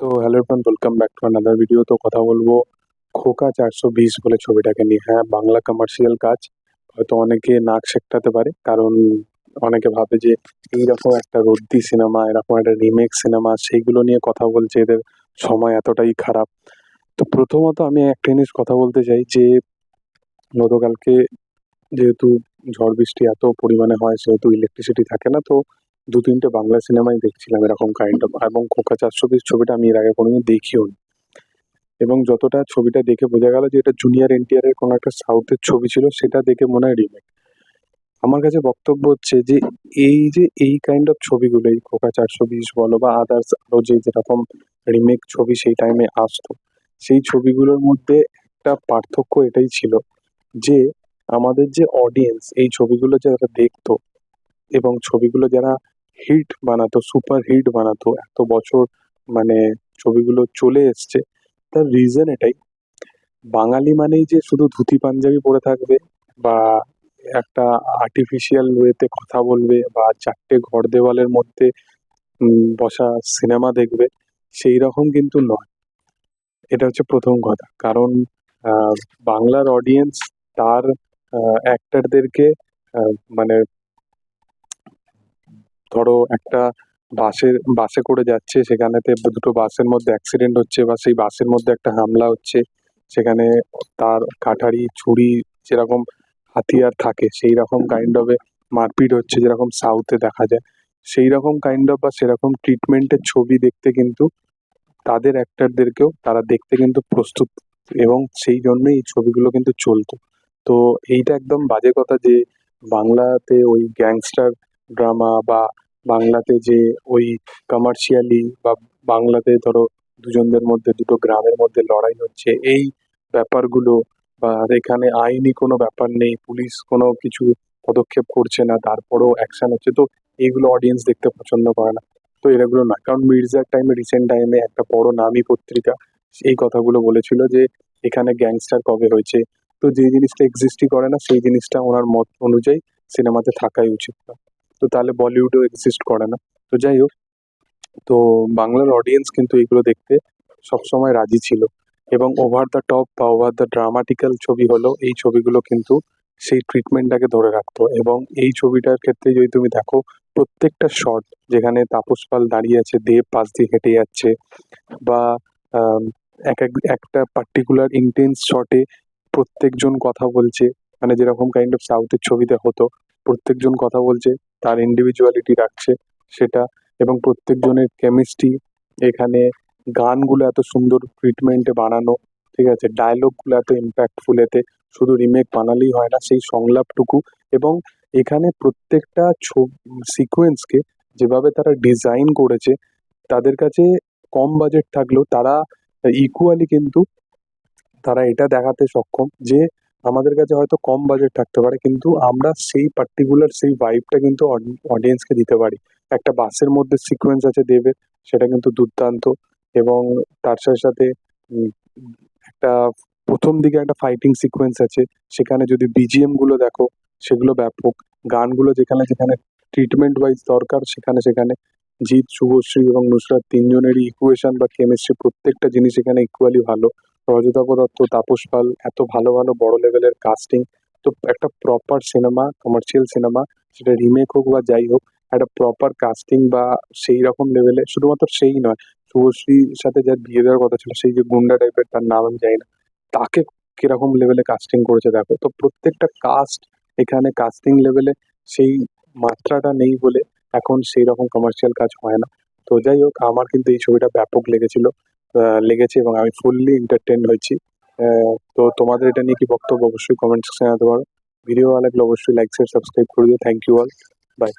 তো hello everyone welcome back to another video তো কথা বলব খোকা চারশো বিশ বলে ছবিটাকে নিয়ে। হ্যাঁ বাংলা কমার্শিয়াল কাজ। হয়তো অনেকে নাক সেকটাতে পারে, কারণ অনেকে ভাবে যে এইরকম একটা রদ্দি সিনেমা এরকম একটা রিমেক সিনেমা সেইগুলো নিয়ে কথা বলছে, এদের সময় এতটাই খারাপ। তো প্রথমত আমি একটা জিনিস কথা বলতে চাই যে, গতকালকে যেহেতু ঝড় বৃষ্টি এত পরিমাণে হয়, সেহেতু ইলেকট্রিসিটি থাকে না, তো দু তিনটে বাংলা সিনেমাই দেখছিলাম এরকম কাইন্ড অফ এবং খোকা চারশো পিস ছবিটা আমি এর আগে কোনোদিন দেখিও নি। এবং যতটা ছবিটা দেখে বোঝা গেল যে এটা জুনিয়র এনটিআর এর কোনো একটা সাউথের ছবি ছিল, সেটা দেখে মনে হয় রিমেক আমার কাছে বক্তব্য হচ্ছে যে, এই যে এই কাইন্ড অফ ছবিগুলো, এই খোকা চারশো বিশ বলো বা আদার্স আরও যে যেরকম রিমেক ছবি সেই টাইমে আসতো, সেই ছবিগুলোর মধ্যে একটা পার্থক্য এটাই ছিল যে, আমাদের যে অডিয়েন্স এই ছবিগুলো যারা দেখতো এবং ছবিগুলো যারা হিট বানাতো সুপার হিট বানাতো, এত বছর মানে ছবিগুলো চলে এসছে। তার রিজন এটাই। বাঙালি মানেই যে শুধু ধুতি পাঞ্জাবি পরে থাকবে বা একটা আর্টিফিশিয়াল ওয়েতে কথা বলবে বা চারটে ঘর দেওয়ালের মধ্যে বসা সিনেমা দেখবে, সেই রকম কিন্তু নয়। এটা হচ্ছে প্রথম কথা। কারণ বাংলার অডিয়েন্স তার অ্যাক্টারদেরকে মানে ধরো একটা বাসের বাসে করে যাচ্ছে, সেখানেতে দুটো বাসের মধ্যে অ্যাক্সিডেন্ট হচ্ছে বা সেই বাসের মধ্যে একটা হামলা হচ্ছে, সেখানে তার কাঠারি ছুরি যেরকম হাতিয়ার থাকে সেই রকম কাইন্ড অফ মারপিট হচ্ছে যেরকম সাউথে দেখা যায়। সেই রকম কাইন্ড অফ বা সেরকম ট্রিটমেন্টের ছবি দেখতে কিন্তু তাদের অ্যাক্টারদেরকেও তারা দেখতে কিন্তু প্রস্তুত এবং সেই জন্যই এই ছবিগুলো কিন্তু চলতো। তো এইটা একদম বাজে কথা যে বাংলাতে ওই গ্যাংস্টার ড্রামা বা বাংলাতে যে ওই কমার্শিয়ালি বা বাংলাতে ধরো দুজনদের মধ্যে, দুটো গ্রামের মধ্যে লড়াই হচ্ছে, এই ব্যাপারগুলো বা এখানে আইনি কোনো ব্যাপার নেই, পুলিশ কোনো কিছু পদক্ষেপ করছে না, তারপরেও অ্যাকশন হচ্ছে। তো এইগুলো অডিয়েন্স দেখতে পছন্দ করে না। তো এগুলো না কারণ মির্জার টাইমে রিসেন্ট টাইমে একটা বড় নামী পত্রিকা এই কথাগুলো বলেছিল যে এখানে গ্যাংস্টার কবে হয়েছে। তো যে জিনিসটা এক্সিস্টই করে না, সেই জিনিসটা ওনার মত অনুযায়ী সিনেমাতে থাকাই উচিত না। তো তাহলে বলিউডও এক্সিস্ট করে না। তো যাই হোক, তো বাংলার অডিয়েন্স কিন্তু এগুলো দেখতে সবসময় রাজি ছিল। এবং ওভার দ্য টপ বা ওভার দ্য ড্রামাটিক্যাল ছবি হলো এই ছবিগুলো কিন্তু সেই ট্রিটমেন্টটাকে ধরে রাখতো। এবং এই ছবিটার ক্ষেত্রে যদি তুমি দেখো, প্রত্যেকটা শট যেখানে তাপস পাল দাঁড়িয়ে আছে, দেব পাশ দিয়ে হেঁটে যাচ্ছে, বা এক এক, একটা পার্টিকুলার ইন্টেন্স শটে প্রত্যেকজন কথা বলছে। মানে যেরকম কাইন্ড অফ সাউথের ছবিতে হতো, প্রত্যেকজন কথা বলছে। তার ইন্ডিভিজুয়ালিটি রাখছে সেটা এবং প্রত্যেকজনের কেমিস্ট্রি এখানে গানগুলো এত সুন্দর ট্রিটমেন্টে বানানো, ঠিক আছে? ডায়লগগুলো এত ইম্প্যাক্টফুল এতে শুধু রিমেক বানালেই হয় না, সেই সংলাপটুকু এবং এখানে প্রত্যেকটা সিকোয়েন্সকে যেভাবে তারা ডিজাইন করেছে, তাদের কাছে কম বাজেট থাকলেও তারা ইকুয়ালি কিন্তু তারা এটা দেখাতে সক্ষম যে আমাদের কাছে হয়তো কম বাজেট থাকতে পারে, কিন্তু আমরা সেই পার্টিকুলার সেই ভাইবটা কিন্তু অডিয়েন্সকে দিতে পারি। একটা বাসের মধ্যে সিকোয়েন্স আছে দেবের সেটা কিন্তু দুর্দান্ত এবং তার সাথে সাথে একটা প্রথম দিকে একটা ফাইটিং সিকোয়েন্স আছে, সেখানে যদি বিজিএমগুলো দেখো, সেগুলো ব্যাপক। গানগুলো যেখানে যেখানে ট্রিটমেন্ট ওয়াইজ দরকার, সেখানে সেখানে জিৎ, শুভশ্রী এবং নুসরাত তিনজনেরই ইকুয়েশন বা কেমিস্ট্রি প্রত্যেকটা জিনিস এখানে ইকুয়ালি ভালো। রজতাভ দত্ত, তাপস পাল, এত ভালো ভালো বড় লেভেলের কাস্টিং তো একটা প্রপার সিনেমা কমার্শিয়াল সিনেমা সেটা রিমেক হোক বা যাই হোক, একটা প্রপার কাস্টিং বা সেই রকম লেভেলে শুধুমাত্র সেই নয়, শুভশ্রীর সাথে যার বিয়ে দেওয়ার কথা ছিল, সেই যে গুন্ডা টাইপের তার নাম আমি জানি না, তাকে কীরকম লেভেলে কাস্টিং করেছে দেখো। তো প্রত্যেকটা কাস্ট এখানে কাস্টিং লেভেলে সেই মাত্রাটা নেই বলে এখন সেই রকম কমার্শিয়াল কাজ হয় না। তো যাই হোক, আমার কিন্তু এই ছবিটা ব্যাপক লেগেছিল। লেগেছে এবং আমি ফুললি এন্টারটেন হয়েছি। তো তোমাদের এটা নিয়ে কি বক্তব্য? অবশ্যই কমেন্ট সেকশনে জানাতে পারো। ভিডিও ভালো লাগলে অবশ্যই লাইক শেয়ার সাবস্ক্রাইব করে দিও। Thank you all by